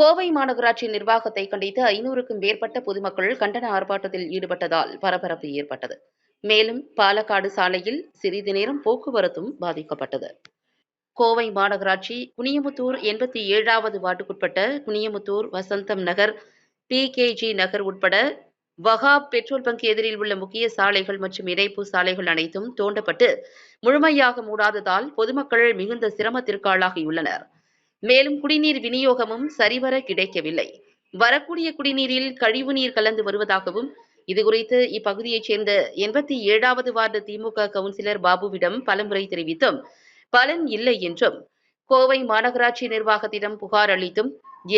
கோவை மாநகராட்சி நிர்வாகத்தை கண்டித்து ஐநூறுக்கும் மேற்பட்ட பொதுமக்கள் கண்டன ஆர்ப்பாட்டத்தில் ஈடுபட்டதால் பரபரப்பு ஏற்பட்டது. மேலும் பாலக்காடு சாலையில் சிறிது நேரம் போக்குவரத்தும் பாதிக்கப்பட்டது. கோவை மாநகராட்சி குனியமுத்தூர் எண்பத்தி ஏழாவது வார்டுக்குட்பட்ட குனியமுத்தூர் வசந்தம் நகர் பிகேஜி நகர் உட்பட வகாப் பெட்ரோல் பங்க் எதிரில் உள்ள முக்கிய சாலைகள் மற்றும் இணைப்பு சாலைகள் அனைத்தும் தோண்டப்பட்டு முழுமையாக மூடாததால் பொதுமக்கள் மிகுந்த சிரமத்திற்கு ஆளாகியுள்ளனர். மேலும் குடிநீர் விநியோகமும் சரிவர கிடைக்கவில்லை. வரக்கூடிய குடிநீரில் கழிவுநீர் கலந்து வருவதாகவும் இதுகுறித்து இப்பகுதியைச் சேர்ந்த எண்பத்தி ஏழாவது வார்டு திமுக கவுன்சிலர் பாபுவிடம் பலமுறை தெரிவித்தும். பலன் இல்லை என்றும் கோவை மாநகராட்சி நிர்வாகத்திடம் புகார் அளித்தும்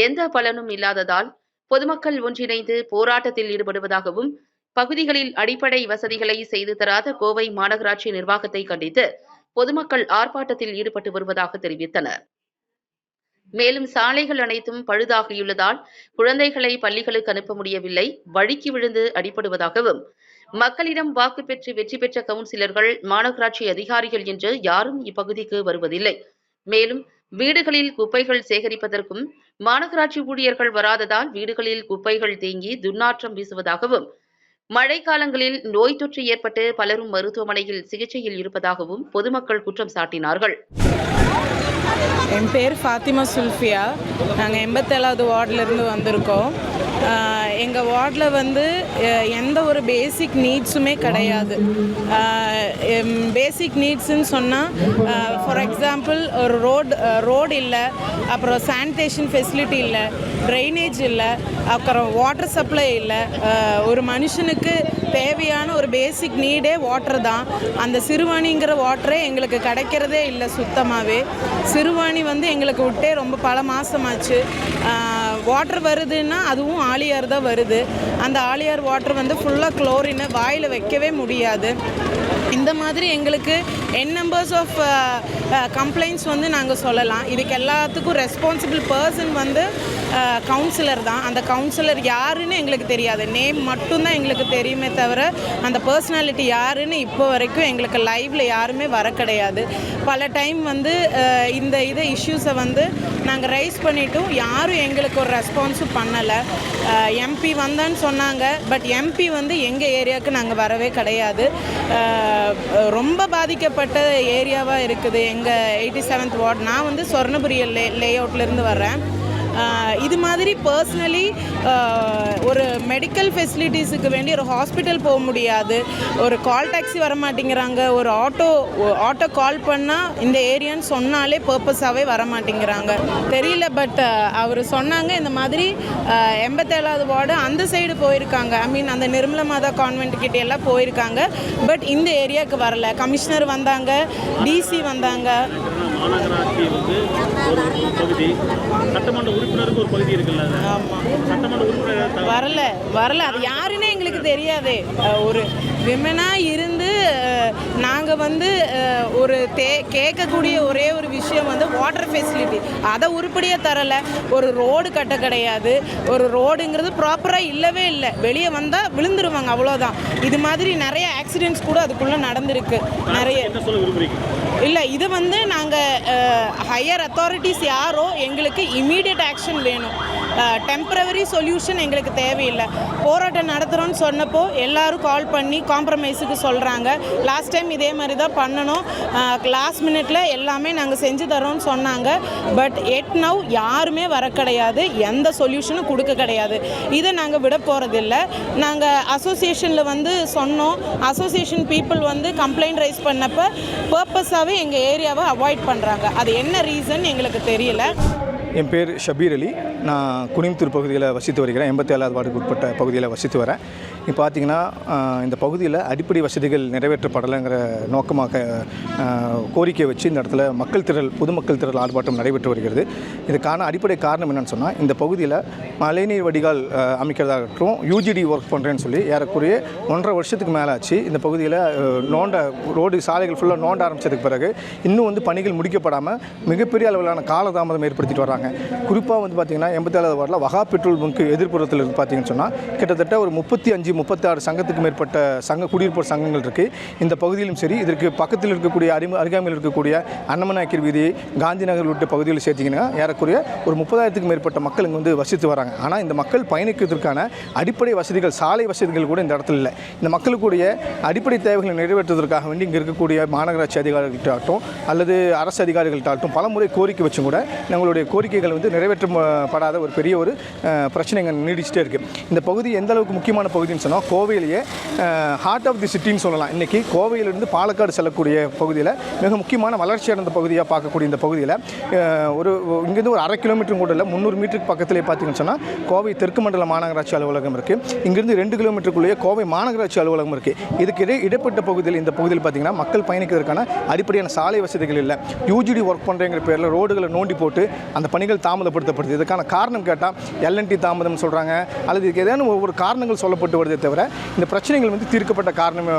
எந்த பலனும் இல்லாததால் பொதுமக்கள் ஒன்றிணைந்து போராட்டத்தில் ஈடுபடுவதாகவும் பகுதிகளில் அடிப்படை வசதிகளை செய்து தராத கோவை மாநகராட்சி நிர்வாகத்தை கண்டித்து பொதுமக்கள் ஆர்ப்பாட்டத்தில் ஈடுபட்டு வருவதாக தெரிவித்தனர். மேலும் சாலைகள் அனைத்தும் பழுதாகியுள்ளதால் குழந்தைகளை பள்ளிகளுக்கு அனுப்ப முடியவில்லை. வழுக்கி விழுந்து அடிபடுவதாகவும் மக்களிடம் வாக்கு பெற்று வெற்றி பெற்ற கவுன்சிலர்கள் மாநகராட்சி அதிகாரிகள் என்று யாரும் இப்பகுதிக்கு வருவதில்லை. மேலும் வீடுகளில் குப்பைகள் சேகரிப்பதற்கும் மாநகராட்சி ஊழியர்கள் வராததால் வீடுகளில் குப்பைகள் தேங்கி துர்நாற்றம் வீசுவதாகவும் மழைக்காலங்களில் நோய் தொற்று ஏற்பட்டு பலரும் மருத்துவமனையில் சிகிச்சையில் இருப்பதாகவும் பொதுமக்கள் குற்றம் சாட்டினார்கள். என் பேர் ஃபாத்திமா சுல்ஃபியா. நாங்கள் எண்பத்தேழாவது வார்டிலேருந்து வந்திருக்கோம். எங்கள் வார்டில் வந்து எந்த ஒரு பேசிக் நீட்ஸுமே கிடையாது. பேசிக் நீட்ஸுன்னு சொன்னால் ஃபார் எக்ஸாம்பிள் ஒரு ரோடு ரோடு இல்லை அப்புறம் சானிடேஷன் ஃபெசிலிட்டி இல்லை ட்ரைனேஜ் இல்லை அப்புறம் வாட்டர் சப்ளை இல்லை ஒரு மனுஷனுக்கு தேவையான ஒரு பேசிக் நீடே வாட்டர் தான். அந்த சிறுவாணிங்கிற வாட்டரே எங்களுக்கு கிடைக்கிறதே இல்லை சுத்தமாகவே சிறுவாணி வந்து எங்களுக்கு விட்டே ரொம்ப பல மாதமாச்சு வாட்டர் வருதுன்னா அதுவும் ஆலியார் தான் வருது. அந்த ஆலியார் வாட்டர் வந்து ஃபுல்லாக குளோரினு வாயில் வைக்கவே முடியாது. இந்த மாதிரி எங்களுக்கு என் நம்பர்ஸ் ஆஃப் கம்ப்ளைண்ட்ஸ் வந்து நாங்கள் சொல்லலாம். இதுக்கு எல்லாத்துக்கும் ரெஸ்பான்சிபிள் பர்சன் வந்து கவுன்சிலர் தான். அந்த கவுன்சிலர் யாருன்னு எங்களுக்கு தெரியாது. நேம் மட்டும்தான் எங்களுக்கு தெரியுமே தவிர அந்த பர்சனாலிட்டி யாருன்னு இப்போ வரைக்கும் எங்களுக்கு லைவில் யாருமே வர கிடையாது. பல டைம் வந்து இந்த இதை இஷ்யூஸை வந்து நாங்கள் ரைஸ் பண்ணிட்டும். யாரும் எங்களுக்கு ஒரு ரெஸ்பான்ஸும் பண்ணலை. எம்பி வந்தான்னு சொன்னாங்க. பட் எம்பி வந்து எங்கள் ஏரியாவுக்கு நாங்கள் வரவே கிடையாது. ரொம்ப பாதிக்கப்பட்ட ஏரியாவாக இருக்குது. எங்கள் எயிட்டி செவன்த் வார்டு நான் வந்து சொர்ணபுரி லே லே அவுட்லேருந்து வர்றேன். இது மாதிரி பர்சனலி ஒரு மெடிக்கல் ஃபெசிலிட்டிஸுக்கு வேண்டி ஒரு ஹாஸ்பிட்டல் போக முடியாது. ஒரு கால் டாக்ஸி வர மாட்டேங்கிறாங்க ஒரு ஆட்டோ ஆட்டோ கால் பண்ணால் இந்த ஏரியான்னு சொன்னாலே பர்பஸாகவே வர மாட்டேங்கிறாங்க தெரியல பட் அவர் சொன்னாங்க இந்த மாதிரி எண்பத்தேழாவது வார்டு அந்த சைடு போயிருக்காங்க. ஐ மீன் அந்த நிர்மல மாதா கான்வென்ட் கிட்டே எல்லாம் போயிருக்காங்க. பட் இந்த ஏரியாவுக்கு வரல. கமிஷனர் வந்தாங்க டிசி வந்தாங்க. மாநகராட்சி வந்து ஒரு பகுதி. சட்டமன்ற உறுப்பினருக்கு ஒரு பகுதி இருக்குல்ல சட்டமன்ற உறுப்பினர் வரல வரல. அது யாருன்னே எங்களுக்கு தெரியாதே. ஒரு விமனாக இருந்து நாங்கள் வந்து ஒரு தே கேட்கக்கூடிய ஒரே ஒரு விஷயம் வாட்டர் ஃபெசிலிட்டி அதை உருப்படியாக தரலை. ஒரு ரோடு கட்ட கிடையாது. ஒரு ரோடுங்கிறது ப்ராப்பராக இல்லவே இல்லை. வெளியே வந்தால் விழுந்துருவாங்க அவ்வளோதான் இது மாதிரி நிறைய ஆக்சிடென்ட்ஸ் கூட அதுக்குள்ளே நடந்திருக்கு. நிறைய இல்லை இது வந்து நாங்கள் ஹையர் அத்தாரிட்டிஸ் யாரோ எங்களுக்கு இமீடியட் ஆக்ஷன் வேணும். டெம்பரவரி சொல்யூஷன் எங்களுக்கு தேவையில்லை. போராட்டம் நடத்துகிறோன்னு சொன்னப்போ எல்லாரும் கால் பண்ணி காம்ப்ரமைஸுக்கு சொல்கிறாங்க லாஸ்ட் டைம் இதே மாதிரி தான் பண்ணணும். லாஸ்ட் மினிட்ல எல்லாமே நாங்கள் செஞ்சு தரோம்னு சொன்னாங்க. பட் எட் நவ் யாருமே வர கிடையாது. எந்த சொல்யூஷனும் கொடுக்க கிடையாது. இதை நாங்கள் விட போகிறதில்ல நாங்கள் அசோசியேஷனில் வந்து சொன்னோம். அசோசியேஷன் பீப்புள் வந்து கம்ப்ளைண்ட் ரைஸ் பண்ணப்போ பர்பஸாகவே எங்கள் ஏரியாவை அவாய்ட் பண்ணுறாங்க அது என்ன ரீசன் எங்களுக்கு தெரியல. என் பேர் ஷபீர் அலி. நான் குனிமுத்தூர் பகுதியில் வசித்து வருகிறேன். எண்பத்தி ஏழாவது வார்டுக்கு உட்பட்ட பகுதியில் வசித்து வரேன். இப்போ பார்த்தீங்கன்னா இந்த பகுதியில் அடிப்படை வசதிகள் நிறைவேற்றப்படலைங்கிற நோக்கமாக கோரிக்கை வச்சு இந்த இடத்துல மக்கள் திரள் பொதுமக்கள் திரள் ஆர்ப்பாட்டம் நடைபெற்று வருகிறது. இதுக்கான அடிப்படை காரணம் என்னென்னு சொன்னால் இந்த பகுதியில் மழைநீர் வடிகால் அமைக்கிறதாகட்டும் யூஜிடி ஒர்க் பண்ணுறேன்னு சொல்லி ஏறக்குறைய ஒன்றரை வருஷத்துக்கு மேலே ஆச்சு இந்த பகுதியில் நோண்ட ரோடு சாலைகள் ஃபுல்லாக நோண்ட ஆரம்பிச்சதுக்கு பிறகு இன்னும் வந்து பணிகள் முடிக்கப்படாமல் மிகப்பெரிய அளவிலான காலதாமதம் ஏற்படுத்திட்டு வராங்க. குறிப்பாக வந்து பார்த்திங்கன்னா எண்பத்தேழாவது வாரில் வகா பெட்ரோல் பங்க்கு எதிர்ப்புறத்தில் இருந்து பார்த்தீங்கன்னு சொன்னால் கிட்டத்தட்ட ஒரு முப்பத்தி அஞ்சு முப்பத்தஞ்சு முப்பத்தாறு சங்கத்துக்கு மேற்பட்ட சங்க குடியிருப்போர் சங்கங்கள் இருக்குது இந்த பகுதியிலும் சரி இதற்கு பக்கத்தில் இருக்கக்கூடிய அருமை அருகாமையில் இருக்கக்கூடிய அன்னமநாயக்கர் வீதி காந்தி நகர் உள்ளிட்ட பகுதியில் சேர்த்திங்கன்னா ஏறக்குறைய ஒரு முப்பதாயிரத்துக்கு மேற்பட்ட மக்கள் இங்கே வந்து வசித்து வராங்க. ஆனால் இந்த மக்கள் பயணிக்கிறதுக்கான அடிப்படை வசதிகள் சாலை வசதிகள் கூட இந்த இடத்துல இல்லை. இந்த மக்களுக்குடைய அடிப்படை தேவைகளை நிறைவேற்றுவதற்காக வேண்டி இங்கே இருக்கக்கூடிய மாநகராட்சி அதிகாரிகள்ட்டாகட்டும் அல்லது அரசு அதிகாரிகள்ட்டாகட்டும் பல பலமுறை கோரிக்கை வச்சும் கூட நம்மளுடைய கோரிக்கைகள் வந்து நிறைவேற்றப்படாத ஒரு பெரிய ஒரு அஹ், பிரச்சனை இங்கே நீடிச்சிட்டே இருக்குது இந்த பகுதி எந்த அளவுக்கு முக்கியமான பகுதின்னு சொன்னால் கோவையிலேயே ஹார்ட் ஆஃப் தி சிட்டின்னு சொல்லலாம். இன்றைக்கி கோவையிலிருந்து பாலக்காடு செல்லக்கூடிய பகுதியில் மிக முக்கியமான வளர்ச்சி அடைந்த பகுதியாக பார்க்கக்கூடிய இந்த பகுதியில் ஒரு இங்கேருந்து ஒரு அரை கிலோமீட்டர் கூட இல்லை முந்நூறு மீட்டருக்கு பக்கத்திலே பார்த்தீங்கன்னு சொன்னால் கோவை தெற்கு மண்டல மாநகராட்சி அலுவலகம் இருக்குது இங்கேருந்து ரெண்டு கிலோமீட்டருக்குள்ளேயே கோவை மாநகராட்சி அலுவலகம் இருக்குது இதுக்கு இடை இடைப்பட்ட பகுதியில் இந்த பகுதியில் பார்த்தீங்கன்னா மக்கள் பயணிக்கிறதுக்கான அடிப்படையான சாலை வசதிகள் இல்லை. யூஜிடி ஒர்க் பண்ணுறேங்கிற பேரில் ரோடுகளை நோண்டி போட்டு அந்த பணிகள் தாமதப்படுத்தப்படுது. இதுக்கான காரணம் கேட்டால் எல்என்டி தாமதம் சொல்கிறாங்க அல்லது இதுக்கு ஏதேனும் ஒவ்வொரு காரணங்கள் சொல்லப்பட்டு வருது. தவிர இந்த பிரச்சனைகள் வந்து தீர்க்கப்பட்ட காரணம்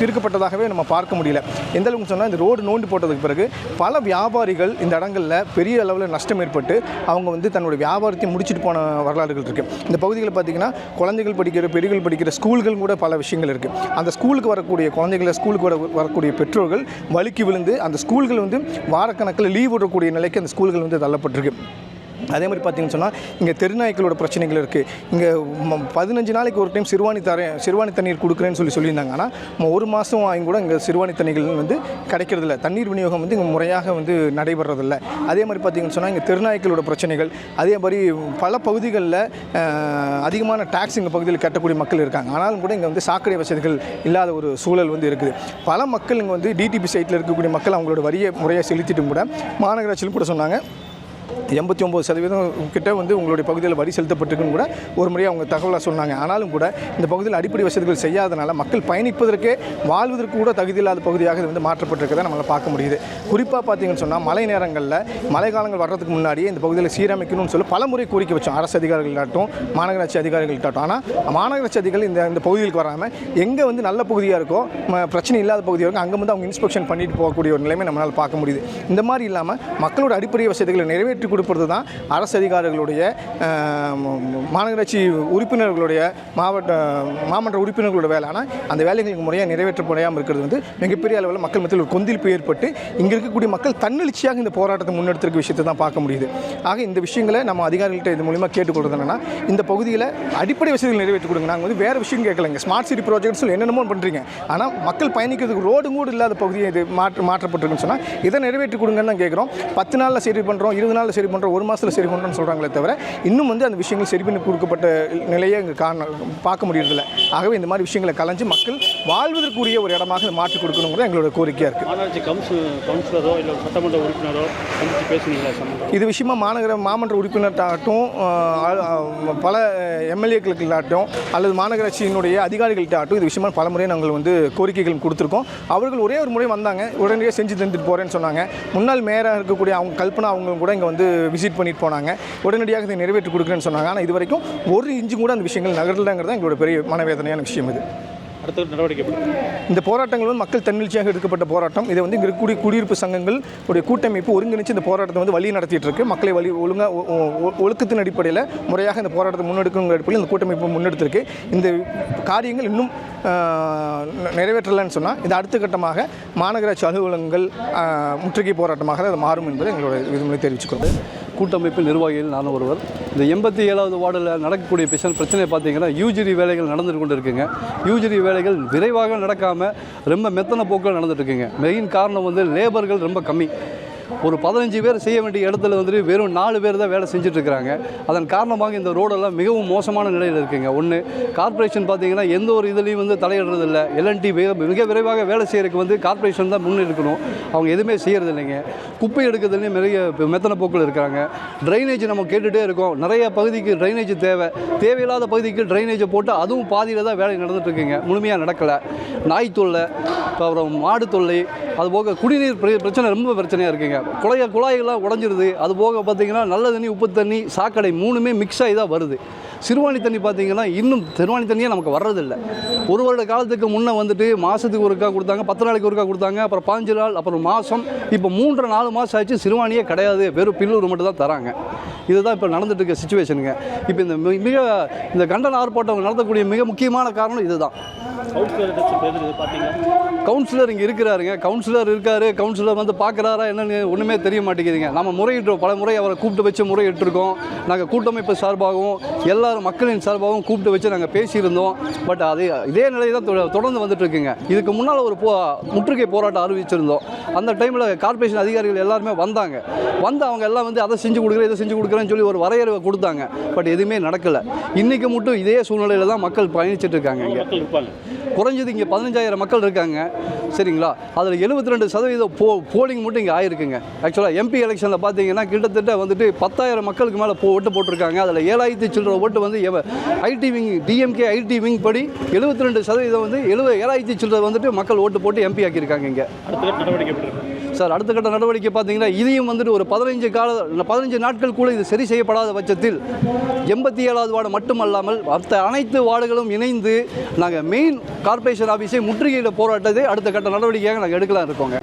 தீர்க்கப்பட்டதாகவே நம்ம பார்க்க முடியல. எந்த அளவுக்கு சொன்னால் இந்த ரோடு நோண்டி போட்டதுக்கு பிறகு பல வியாபாரிகள் இந்த இடங்களில் பெரிய அளவில் நஷ்டம் ஏற்பட்டு அவங்க வந்து தன்னுடைய வியாபாரத்தை முடிச்சுட்டு போன வரலாறுகள் இருக்குது இந்த பகுதிகளில் பார்த்தீங்கன்னா குழந்தைகள் படிக்கிற பெரியகள் படிக்கிற ஸ்கூல்கள் கூட பல விஷயங்கள் இருக்குது அந்த ஸ்கூலுக்கு வரக்கூடிய குழந்தைகளை ஸ்கூலுக்கு வர வரக்கூடிய பெற்றோர்கள் வழுக்கி விழுந்து அந்த ஸ்கூல்கள் வந்து வாரக்கணக்கில் லீவ் விடக்கூடிய நிலைக்கு அந்த ஸ்கூல்கள் வந்து தள்ளப்பட்டிருக்கு. அதே மாதிரி பார்த்தீங்கன்னு சொன்னால் இங்கே தெருநாய்க்களோட பிரச்சனைகள் இருக்குது இங்கே பதினஞ்சு நாளைக்கு ஒரு டைம் சிறுவாணி தரேன் சிறுவாணி தண்ணீர் கொடுக்குறேன்னு சொல்லி சொல்லியிருந்தாங்க. ஆனால் ஒரு மாதம் வாங்கி கூட இங்கே சிறுவாணி தண்ணிகள் வந்து கிடைக்கிறதில்ல. தண்ணீர் விநியோகம் வந்து இங்கே முறையாக வந்து நடைபெறதில்ல அதே மாதிரி பார்த்தீங்கன்னு சொன்னால் இங்கே தெருநாய்க்களோட பிரச்சனைகள் அதே மாதிரி பல பகுதிகளில் அதிகமான டாக்ஸ் இங்கே பகுதியில் கட்டக்கூடிய மக்கள் இருக்காங்க. ஆனாலும் கூட இங்கே வந்து சாக்கடை வசதிகள் இல்லாத ஒரு சூழல் வந்து இருக்குது. பல மக்கள் இங்கே வந்து டிடிபி சைட்டில் இருக்கக்கூடிய மக்கள் அவங்களோட வரியை முறையாக செலுத்திட்டும் கூட மாநகராட்சியிலும் கூட சொன்னாங்க. எண்பத்தி ஒம்பது சதவீதம் கிட்ட வந்து உங்களுடைய பகுதியில் வரி செலுத்தப்பட்டிருக்குன்னு கூட ஒரு முறையாக அவங்க தகவலாக சொன்னாங்க. ஆனாலும் கூட இந்த பகுதியில் அடிப்படை வசதிகள் செய்யாதனால மக்கள் பயணிப்பதற்கே வாழ்வதற்கு கூட தகுதி இல்லாத பகுதியாக இது வந்து மாற்றப்பட்டிருக்கதை நம்மளால் பார்க்க முடியுது. குறிப்பாக பார்த்தீங்கன்னு சொன்னால் மழை நேரங்களில் மழை காலங்கள் வர்றதுக்கு முன்னாடியே இந்த பகுதியில் சீரமைக்கணும்னு சொல்லி பல முறை கோரிக்கை வச்சோம். அரசு அதிகாரிகளாகட்டும் மாநகராட்சி அதிகாரிகள்ட்டாட்டும் ஆனால் மாநகராட்சி அதிகாரிகள் இந்த இந்த பகுதிகளுக்கு வராமல் எங்கே வந்து நல்ல பகுதியாக இருக்கோ பிரச்சனை இல்லாத பகுதியாக இருக்கோ அங்கே வந்து அவங்க இன்ஸ்பெக்ஷன் பண்ணிட்டு போகக்கூடிய ஒரு நிலைமை நம்மளால் பார்க்க முடியுது. இந்த மாதிரி இல்லாமல் மக்களோட அடிப்படை வசதிகளை நிறைவேற்றி கொடுப்பது தான் அரசு அதிகாரிகளுடைய மாநகராட்சி உறுப்பினர்களுடைய மாவட்ட மாமன்ற உறுப்பினர்களோட வேலை. ஆனால் அந்த வேலைகளுக்கு முறையாக நிறைவேற்ற முடியாமல் இருக்கிறது வந்து மிகப்பெரிய அளவில் மக்கள் மத்தியில் ஒரு கொந்தளிப்பு ஏற்பட்டு இங்கே இருக்கக்கூடிய மக்கள் தன்னெழுச்சியாக இந்த போராட்டத்தை முன்னெடுத்திருக்க விஷயத்தை தான் பார்க்க முடியுது. ஆக இந்த விஷயங்களை நம்ம அதிகாரிகள்கிட்ட இது மூலிமா கேட்டுக்கொள்வது என்னன்னா இந்த பகுதியில் அடிப்படை வசதிகள் நிறைவேற்றி கொடுங்க. நாங்கள் வந்து வேறு விஷயம் கேட்கலைங்க ஸ்மார்ட் சிட்டி ப்ராஜெக்ட்ஸ் என்னென்னமோ பண்ணுறீங்க ஆனால் மக்கள் பயணிக்கிறதுக்கு ரோடு கூட இல்லாத பகுதியை இது மாற்று மாற்றப்பட்டிருக்குன்னு சொன்னால் இதை நிறைவேற்றி கொடுங்கன்னு தான் கேட்குறோம். பத்து நாளில் சரி பண்ணுறோம் இருபது நாளில் சரி பண்ணுறோம் ஒரு மாதத்தில் சரி பண்ணுறோம்னு சொல்கிறாங்களே தவிர இன்னும் வந்து அந்த விஷயங்கள் சரி பண்ணி கொடுக்கப்பட்ட நிலையை இங்கே காண பார்க்க முடியறதில்ல. ஆகவே இந்த மாதிரி விஷயங்களை கலைஞ்சு மக்கள் வாழ்வதற்குரிய ஒரு இடமாக மாற்றி கொடுக்கணுங்கிறது எங்களோட கோரிக்கையாக இருக்குது மாநகராட்சி கவுன்சில் கவுன்சிலரோ இல்லை உறுப்பினரோ இது விஷயமா மாநகர மாமன்ற உறுப்பினர்கிட்டாகட்டும் பல எம்எல்ஏக்களுக்காகட்டும் அல்லது மாநகராட்சியினுடைய அதிகாரிகள்கிட்டாகட்டும் இது விஷயமா பல முறை நாங்கள் வந்து கோரிக்கைகள் கொடுத்துருக்கோம். அவர்கள் ஒரே ஒரு முறை வந்தாங்க உடனடியாக செஞ்சு தந்துட்டு போகிறேன்னு சொன்னாங்க. முன்னாள் மேயராக இருக்கக்கூடிய அவங்க கல்பனா அவங்க கூட இங்கே வந்து விசிட் பண்ணிட்டு போனாங்க. உடனடியாக இதை நிறைவேற்றி கொடுக்குறேன்னு சொன்னாங்க. ஆனால் இது வரைக்கும் ஒரு இன்ச்சு கூட அந்த விஷயங்கள் நகரலங்கிறது தான் எங்களோட பெரிய மனவேதனையான விஷயம் இது. அடுத்த நடவடிக்கை இந்த போராட்டங்கள் வந்து மக்கள் தன்னெழுச்சியாக எடுக்கப்பட்ட போராட்டம். இதை வந்து இங்கே இருக்கக்கூடிய குடியிருப்பு சங்கங்கள் உடைய கூட்டமைப்பு ஒருங்கிணைச்சு இந்த போராட்டத்தை வந்து வழி நடத்திட்டு இருக்கு. மக்களை வழி ஒழுங்காக ஒழுக்கத்தின் அடிப்படையில் முறையாக இந்த போராட்டத்தை முன்னெடுக்குங்கிற அடிப்படையில் இந்த கூட்டமைப்பு முன்னெடுத்திருக்கு. இந்த காரியங்கள் இன்னும் ஆஹ், நிறைவேற்றலைன்னு சொன்னால் இது அடுத்த கட்டமாக மாநகராட்சி அலுவலகங்கள் முற்றுகை போராட்டமாக அது மாறும் என்பதை எங்களோட விதிமுறை தெரிவிச்சுக்கொண்டு கூட்டமைப்பு நிர்வாகிகள் நான் ஒருவர். இந்த எண்பத்தி ஏழாவது வார்டில் நடக்கக்கூடிய பிரச்சனை பிரச்சனை பார்த்தீங்கன்னா யூஜிரி வேலைகள் நடந்துட்டு கொண்டு இருக்குங்க யூஜிரி வேலைகள் விரைவாக நடக்காமல் ரொம்ப மெத்தன போக்கில் நடந்துட்டு இருக்குங்க. மெயின் காரணம் வந்து லேபர்கள் ரொம்ப கம்மி. ஒரு பதினஞ்சு பேர் செய்ய வேண்டிய இடத்துல வந்துட்டு வெறும் நாலு பேர் தான் வேலை செஞ்சுட்டு அதன் காரணமாக இந்த ரோடெல்லாம் மிகவும் மோசமான நிலையில் இருக்குங்க. ஒன்று கார்ப்பரேஷன் பார்த்தீங்கன்னா எந்த ஒரு இதுலேயும் வந்து தலையிடுறதில்ல. எல்என்டி மிக விரைவாக வேலை செய்கிறதுக்கு வந்து கார்ப்பரேஷன் தான் முன்னெடுக்கணும் இருக்கணும். அவங்க எதுவுமே செய்கிறது இல்லைங்க குப்பை எடுக்கிறதுலையும் நிறைய மெத்தனை மெத்தன போக்கில் இருக்கிறாங்க ட்ரைனேஜ் நம்ம கேட்டுகிட்டே இருக்கோம். நிறைய பகுதிக்கு ட்ரைனேஜ் தேவை. தேவையில்லாத பகுதிக்கு ட்ரைனேஜை போட்டு அதுவும் பாதியில் தான் வேலை நடந்துட்டுருக்குங்க முழுமையாக நடக்கலை. நாய் தொல்லை அப்புறம் மாடு தொல்லை அது போக குடிநீர் பிரச்சனை ரொம்ப பிரச்சனையாக இருக்குங்க. குழாய குழாய்கள்லாம் உடஞ்சிருது. அது போக பார்த்தீங்கன்னா நல்ல தண்ணி உப்பு தண்ணி சாக்கடை மூணுமே மிக்ஸ் ஆகி தான் வருது. சிறுவாணி தண்ணி பார்த்தீங்கன்னா இன்னும் சிறுவாணி தண்ணியே நமக்கு வர்றதில்லை. ஒரு வருட காலத்துக்கு முன்னே வந்துட்டு மாதத்துக்கு ஒருக்கா கொடுத்தாங்க பத்து நாளைக்கு ஒருக்கா கொடுத்தாங்க அப்புறம் பாஞ்சு நாள் அப்புறம் மாதம் இப்போ மூன்று நாலு மாதம் ஆச்சு சிறுவாணியே கிடையாது. வெறும் பில்லூர் மட்டும் தான் தராங்க. இதுதான் இப்போ நடந்துட்டு இருக்க சுச்சுவேஷனுங்க இப்போ இந்த மிக இந்த கண்டன ஆர்ப்பாட்டம் நடத்தக்கூடிய மிக முக்கியமான காரணம் இதுதான். கவுன்சிலர் இங்கே இருக்கிறாருங்க. கவுன்சிலர் இருக்காரு. கவுன்சிலர் வந்து பார்க்குறாரா என்னன்னு ஒன்றுமே தெரிய மாட்டேங்குதுங்க. நம்ம முறையிட்டோம் பல முறை அவரை கூப்பிட்டு வச்சு முறையிட்டிருக்கோம். நாங்கள் கூட்டமைப்பு சார்பாகவும் எல்லாரும் மக்களின் சார்பாகவும் கூப்பிட்டு வச்சு நாங்கள் பேசியிருந்தோம். பட் அது இதே நிலை தான் தொடர்ந்து வந்துட்டு இருக்குங்க இதுக்கு முன்னால் ஒரு போ முற்றுகை போராட்டம் அறிவிச்சிருந்தோம். அந்த டைமில் கார்ப்பரேஷன் அதிகாரிகள் எல்லாருமே வந்தாங்க. வந்து அவங்க எல்லாம் வந்து அதை செஞ்சு கொடுக்குறேன் இதை செஞ்சு கொடுக்குறேன்னு சொல்லி ஒரு வரையறை கொடுத்தாங்க. பட் எதுவுமே நடக்கலை. இன்றைக்கி மட்டும் இதே சூழ்நிலையில் தான் மக்கள் பயணிச்சிட்டு இருக்காங்க இங்கே. குறைஞ்சது இங்கே பதினஞ்சாயிரம் மக்கள் இருக்காங்க. சரிங்களா? அதில் 72% ரெண்டு சதவீதம் போ போலிங் மட்டும் இங்கே ஆயிருக்குங்க. ஆக்சுவலாக எம்பி எலெக்ஷனில் பார்த்தீங்கன்னா கிட்டத்தட்ட வந்துட்டு பத்தாயிரம் மக்களுக்கு மேலே போ ஓட்டு போட்டிருக்காங்க. அதில் ஏழாயிரத்தி சில்லற ஓட்டு வந்து எவ IT wing DMK IT wing படி 72% ரெண்டு சதவீதம் வந்து எழுபது ஏழாயிரத்தி சில்லற வந்துட்டு மக்கள் ஓட்டு போட்டு எம்பி ஆக்கியிருக்காங்க இங்கே. சார் அடுத்த கட்ட நடவடிக்கை பார்த்தீங்கன்னா இதையும் வந்துட்டு ஒரு பதினைஞ்சு கால பதினஞ்சு நாட்கள் கூட இது சரி செய்யப்படாத பட்சத்தில் எண்பத்தி ஏழாவது வார்டு மட்டுமல்லாமல் மற்ற அனைத்து வார்டுகளும் இணைந்து நாங்கள் மெயின் கார்ப்பரேஷன் ஆஃபீஸை முற்றுகையிட போராட்டத்தை அடுத்த கட்ட நடவடிக்கையாக நாங்கள் எடுக்கலாம் இருக்கோங்க.